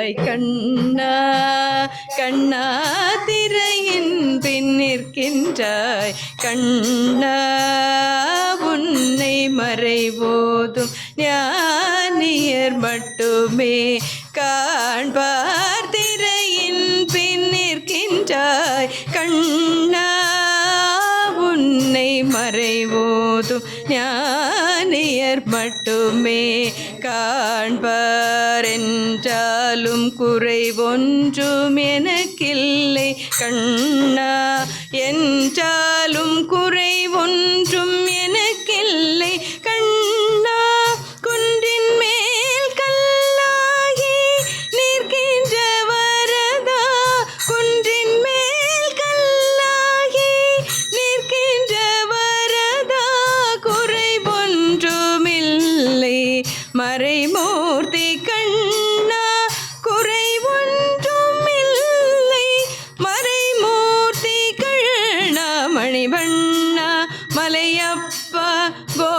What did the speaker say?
நிற்கின்றாய் கண்ணா கண்ணா திரையின் பின் நிற்கின்றாய். கண்ணா உன்னை மறைவோதும் ஞானியர் மட்டுமே. காண்பார் திரையின் பின் நிற்கின்றாய். கண்ணா உன்னை மறைவோ மறைவோதும் ஞானியர் மட்டுமே காண்பார் என்றாலும் குறைவொன்றும் எனக்கில்லை. கண்ணா மறைமூர்த்தி கண்ணா குறை ஒன்றும் இல்லை மறைமூர்த்தி கண்ணா மணிவண்ணா மலையப்பா கோ